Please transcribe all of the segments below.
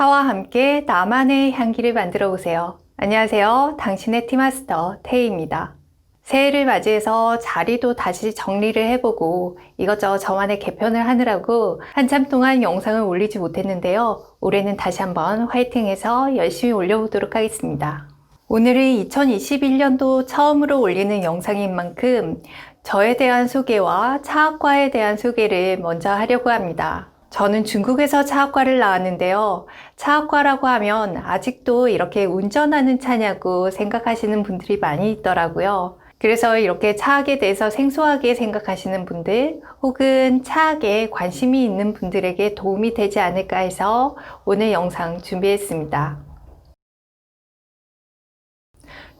차와 함께 나만의 향기를 만들어 보세요. 안녕하세요. 당신의 티마스터 태희입니다. 새해를 맞이해서 자리도 다시 정리를 해보고 이것저것 저만의 개편을 하느라고 한참 동안 영상을 올리지 못했는데요. 올해는 다시 한번 화이팅해서 열심히 올려보도록 하겠습니다. 오늘은 2021년도 처음으로 올리는 영상인 만큼 저에 대한 소개와 차학과에 대한 소개를 먼저 하려고 합니다. 저는 중국에서 차학과를 나왔는데요. 차학과라고 하면 아직도 이렇게 운전하는 차냐고 생각하시는 분들이 많이 있더라고요. 그래서 이렇게 차학에 대해서 생소하게 생각하시는 분들 혹은 차학에 관심이 있는 분들에게 도움이 되지 않을까 해서 오늘 영상 준비했습니다.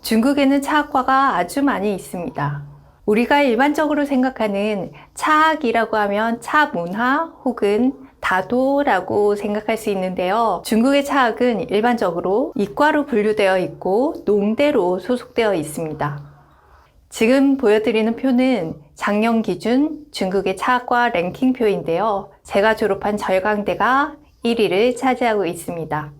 중국에는 차학과가 아주 많이 있습니다. 우리가 일반적으로 생각하는 차학이라고 하면 차 문화 혹은 다도라고 생각할 수 있는데요. 중국의 차학은 일반적으로 이과로 분류되어 있고 농대로 소속되어 있습니다. 지금 보여드리는 표는 작년 기준 중국의 차학과 랭킹 표인데요. 제가 졸업한 절강대가 1위를 차지하고 있습니다.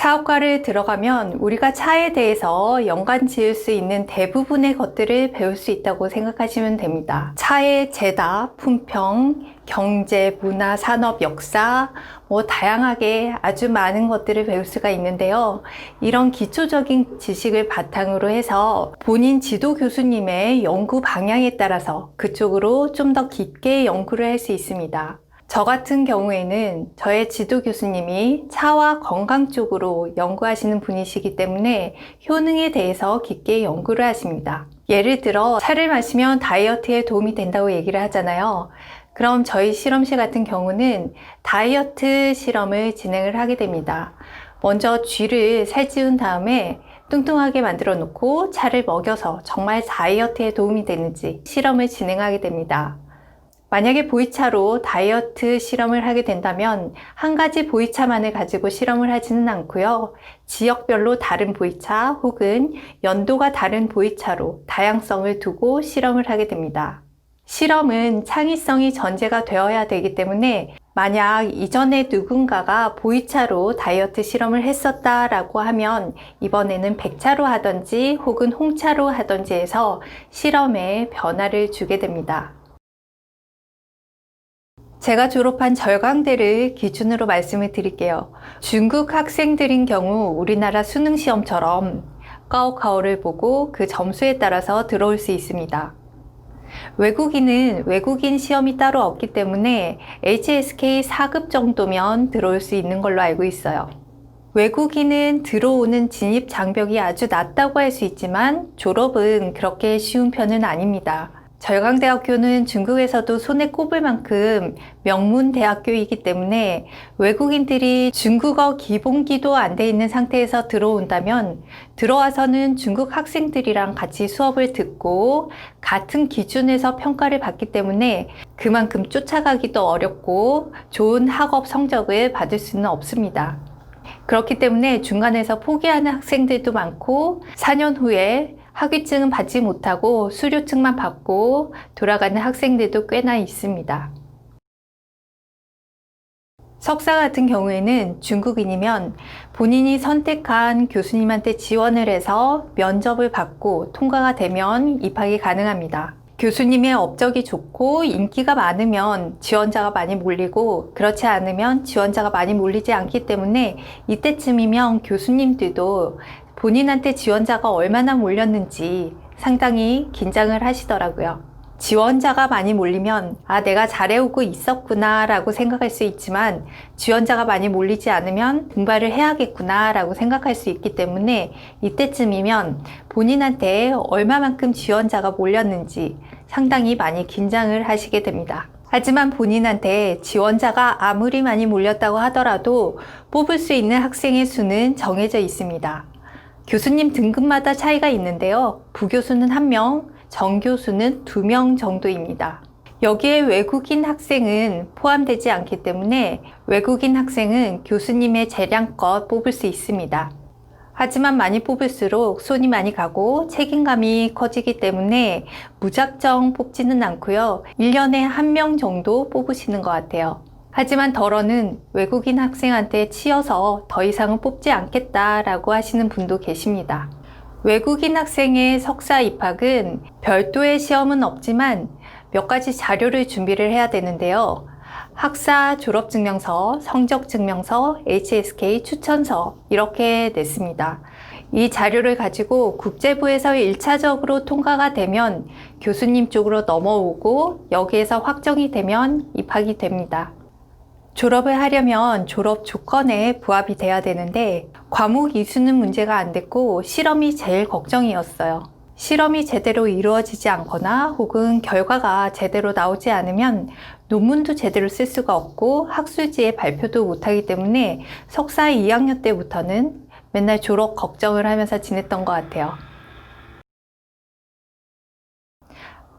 차학과를 들어가면 우리가 차에 대해서 연관 지을 수 있는 대부분의 것들을 배울 수 있다고 생각하시면 됩니다. 차의 제다, 품평, 경제, 문화, 산업, 역사, 뭐 다양하게 아주 많은 것들을 배울 수가 있는데요. 이런 기초적인 지식을 바탕으로 해서 본인 지도 교수님의 연구 방향에 따라서 그쪽으로 좀 더 깊게 연구를 할 수 있습니다. 저 같은 경우에는 저의 지도 교수님이 차와 건강 쪽으로 연구하시는 분이시기 때문에 효능에 대해서 깊게 연구를 하십니다. 예를 들어 차를 마시면 다이어트에 도움이 된다고 얘기를 하잖아요. 그럼 저희 실험실 같은 경우는 다이어트 실험을 진행을 하게 됩니다. 먼저 쥐를 살찌운 다음에 뚱뚱하게 만들어 놓고 차를 먹여서 정말 다이어트에 도움이 되는지 실험을 진행하게 됩니다. 만약에 보이차로 다이어트 실험을 하게 된다면 한 가지 보이차만을 가지고 실험을 하지는 않고요. 지역별로 다른 보이차 혹은 연도가 다른 보이차로 다양성을 두고 실험을 하게 됩니다. 실험은 창의성이 전제가 되어야 되기 때문에 만약 이전에 누군가가 보이차로 다이어트 실험을 했었다라고 하면 이번에는 백차로 하던지 혹은 홍차로 하던지 해서 실험에 변화를 주게 됩니다. 제가 졸업한 절강대를 기준으로 말씀을 드릴게요. 중국 학생들인 경우 우리나라 수능 시험처럼 까오카오를 보고 그 점수에 따라서 들어올 수 있습니다. 외국인은 외국인 시험이 따로 없기 때문에 HSK 4급 정도면 들어올 수 있는 걸로 알고 있어요. 외국인은 들어오는 진입 장벽이 아주 낮다고 할 수 있지만 졸업은 그렇게 쉬운 편은 아닙니다. 절강대학교는 중국에서도 손에 꼽을 만큼 명문 대학교이기 때문에 외국인들이 중국어 기본기도 안 돼 있는 상태에서 들어온다면 들어와서는 중국 학생들이랑 같이 수업을 듣고 같은 기준에서 평가를 받기 때문에 그만큼 쫓아가기도 어렵고 좋은 학업 성적을 받을 수는 없습니다. 그렇기 때문에 중간에서 포기하는 학생들도 많고 4년 후에 학위증은 받지 못하고 수료증만 받고 돌아가는 학생들도 꽤나 있습니다. 석사 같은 경우에는 중국인이면 본인이 선택한 교수님한테 지원을 해서 면접을 받고 통과가 되면 입학이 가능합니다. 교수님의 업적이 좋고 인기가 많으면 지원자가 많이 몰리고 그렇지 않으면 지원자가 많이 몰리지 않기 때문에 이때쯤이면 교수님들도 본인한테 지원자가 얼마나 몰렸는지 상당히 긴장을 하시더라고요. 지원자가 많이 몰리면 아 내가 잘해오고 있었구나 라고 생각할 수 있지만 지원자가 많이 몰리지 않으면 분발을 해야겠구나 라고 생각할 수 있기 때문에 이때쯤이면 본인한테 얼마만큼 지원자가 몰렸는지 상당히 많이 긴장을 하시게 됩니다. 하지만 본인한테 지원자가 아무리 많이 몰렸다고 하더라도 뽑을 수 있는 학생의 수는 정해져 있습니다. 교수님 등급마다 차이가 있는데요. 부교수는 1명, 정교수는 2명 정도입니다. 여기에 외국인 학생은 포함되지 않기 때문에 외국인 학생은 교수님의 재량껏 뽑을 수 있습니다. 하지만 많이 뽑을수록 손이 많이 가고 책임감이 커지기 때문에 무작정 뽑지는 않고요. 1년에 한 명 정도 뽑으시는 것 같아요. 하지만 덜어는 외국인 학생한테 치여서 더 이상은 뽑지 않겠다라고 하시는 분도 계십니다. 외국인 학생의 석사 입학은 별도의 시험은 없지만 몇 가지 자료를 준비를 해야 되는데요. 학사 졸업증명서, 성적증명서, HSK 추천서 이렇게 냈습니다. 이 자료를 가지고 국제부에서 1차적으로 통과가 되면 교수님 쪽으로 넘어오고 여기에서 확정이 되면 입학이 됩니다. 졸업을 하려면 졸업 조건에 부합이 돼야 되는데 과목 이수는 문제가 안 됐고 실험이 제일 걱정이었어요. 실험이 제대로 이루어지지 않거나 혹은 결과가 제대로 나오지 않으면 논문도 제대로 쓸 수가 없고 학술지에 발표도 못하기 때문에 석사 2학년 때부터는 맨날 졸업 걱정을 하면서 지냈던 것 같아요.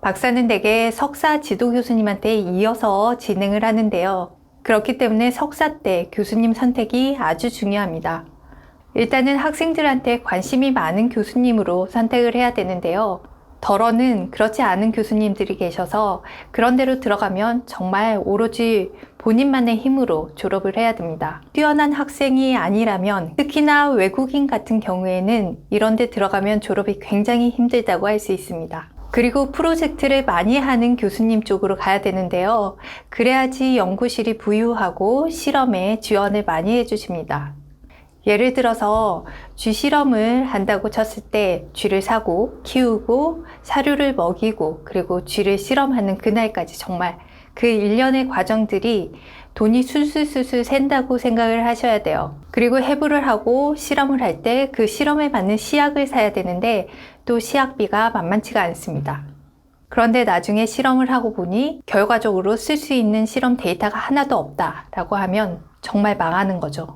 박사는 대개 석사 지도 교수님한테 이어서 진행을 하는데요. 그렇기 때문에 석사 때 교수님 선택이 아주 중요합니다. 일단은 학생들한테 관심이 많은 교수님으로 선택을 해야 되는데요. 덜어는 그렇지 않은 교수님들이 계셔서 그런 데로 들어가면 정말 오로지 본인만의 힘으로 졸업을 해야 됩니다. 뛰어난 학생이 아니라면 특히나 외국인 같은 경우에는 이런 데 들어가면 졸업이 굉장히 힘들다고 할 수 있습니다. 그리고 프로젝트를 많이 하는 교수님 쪽으로 가야 되는데요. 그래야지 연구실이 부유하고 실험에 지원을 많이 해주십니다. 예를 들어서 쥐 실험을 한다고 쳤을 때 쥐를 사고 키우고 사료를 먹이고 그리고 쥐를 실험하는 그날까지 정말 그 일련의 과정들이 돈이 술술술술 샌다고 생각을 하셔야 돼요. 그리고 해부를 하고 실험을 할 때 그 실험에 맞는 시약을 사야 되는데 또 시약비가 만만치가 않습니다. 그런데 나중에 실험을 하고 보니 결과적으로 쓸 수 있는 실험 데이터가 하나도 없다라고 하면 정말 망하는 거죠.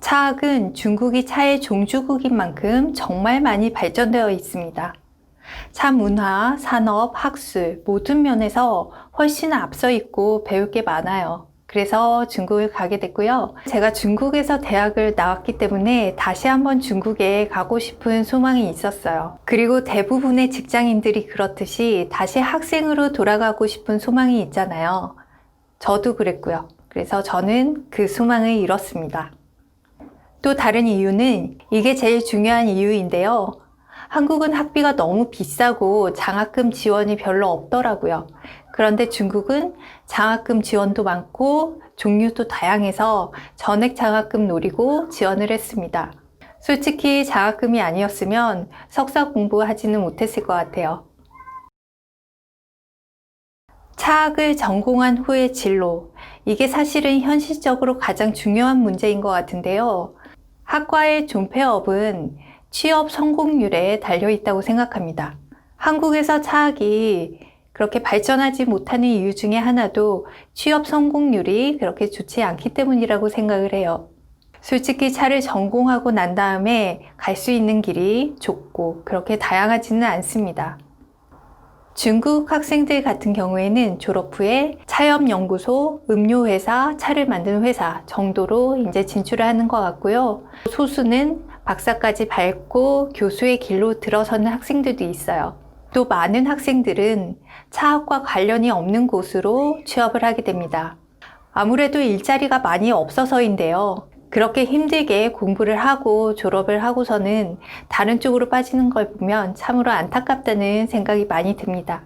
차학은 중국이 차의 종주국인 만큼 정말 많이 발전되어 있습니다. 차 문화, 산업, 학술 모든 면에서 훨씬 앞서 있고 배울 게 많아요. 그래서 중국을 가게 됐고요. 제가 중국에서 대학을 나왔기 때문에 다시 한번 중국에 가고 싶은 소망이 있었어요. 그리고 대부분의 직장인들이 그렇듯이 다시 학생으로 돌아가고 싶은 소망이 있잖아요. 저도 그랬고요. 그래서 저는 그 소망을 이뤘습니다. 또 다른 이유는 이게 제일 중요한 이유인데요. 한국은 학비가 너무 비싸고 장학금 지원이 별로 없더라고요. 그런데 중국은 장학금 지원도 많고 종류도 다양해서 전액 장학금 노리고 지원을 했습니다. 솔직히 장학금이 아니었으면 석사 공부하지는 못했을 것 같아요. 차학을 전공한 후의 진로. 이게 사실은 현실적으로 가장 중요한 문제인 것 같은데요. 학과의 존폐업은 취업 성공률에 달려 있다고 생각합니다. 한국에서 차학이 그렇게 발전하지 못하는 이유 중에 하나도 취업 성공률이 그렇게 좋지 않기 때문이라고 생각을 해요. 솔직히 차를 전공하고 난 다음에 갈 수 있는 길이 좁고 그렇게 다양하지는 않습니다. 중국 학생들 같은 경우에는 졸업 후에 차염연구소, 음료회사, 차를 만드는 회사 정도로 이제 진출을 하는 것 같고요. 소수는 박사까지 밟고 교수의 길로 들어서는 학생들도 있어요. 또 많은 학생들은 차학과 관련이 없는 곳으로 취업을 하게 됩니다. 아무래도 일자리가 많이 없어서인데요. 그렇게 힘들게 공부를 하고 졸업을 하고서는 다른 쪽으로 빠지는 걸 보면 참으로 안타깝다는 생각이 많이 듭니다.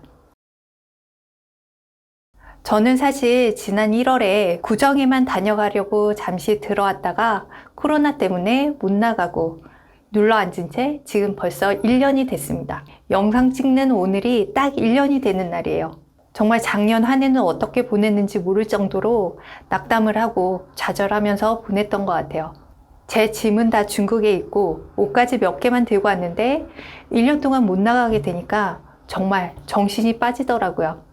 저는 사실 지난 1월에 구정에만 다녀가려고 잠시 들어왔다가 코로나 때문에 못 나가고 눌러 앉은 채 지금 벌써 1년이 됐습니다. 영상 찍는 오늘이 딱 1년이 되는 날이에요. 정말 작년 한 해는 어떻게 보냈는지 모를 정도로 낙담을 하고 좌절하면서 보냈던 것 같아요. 제 짐은 다 중국에 있고 옷까지 몇 개만 들고 왔는데 1년 동안 못 나가게 되니까 정말 정신이 빠지더라고요.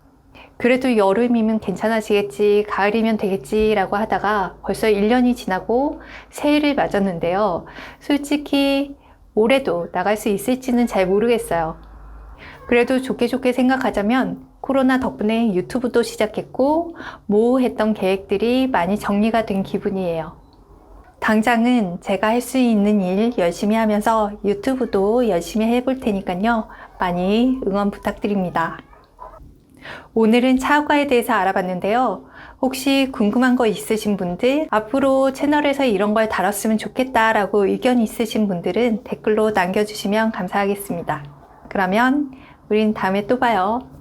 그래도 여름이면 괜찮아지겠지, 가을이면 되겠지라고 하다가 벌써 1년이 지나고 새해를 맞았는데요. 솔직히 올해도 나갈 수 있을지는 잘 모르겠어요. 그래도 좋게 좋게 생각하자면 코로나 덕분에 유튜브도 시작했고 모호했던 계획들이 많이 정리가 된 기분이에요. 당장은 제가 할 수 있는 일 열심히 하면서 유튜브도 열심히 해볼 테니까요. 많이 응원 부탁드립니다. 오늘은 차과에 대해서 알아봤는데요. 혹시 궁금한 거 있으신 분들, 앞으로 채널에서 이런 걸 다뤘으면 좋겠다라고 의견 있으신 분들은 댓글로 남겨주시면 감사하겠습니다. 그러면 우린 다음에 또 봐요.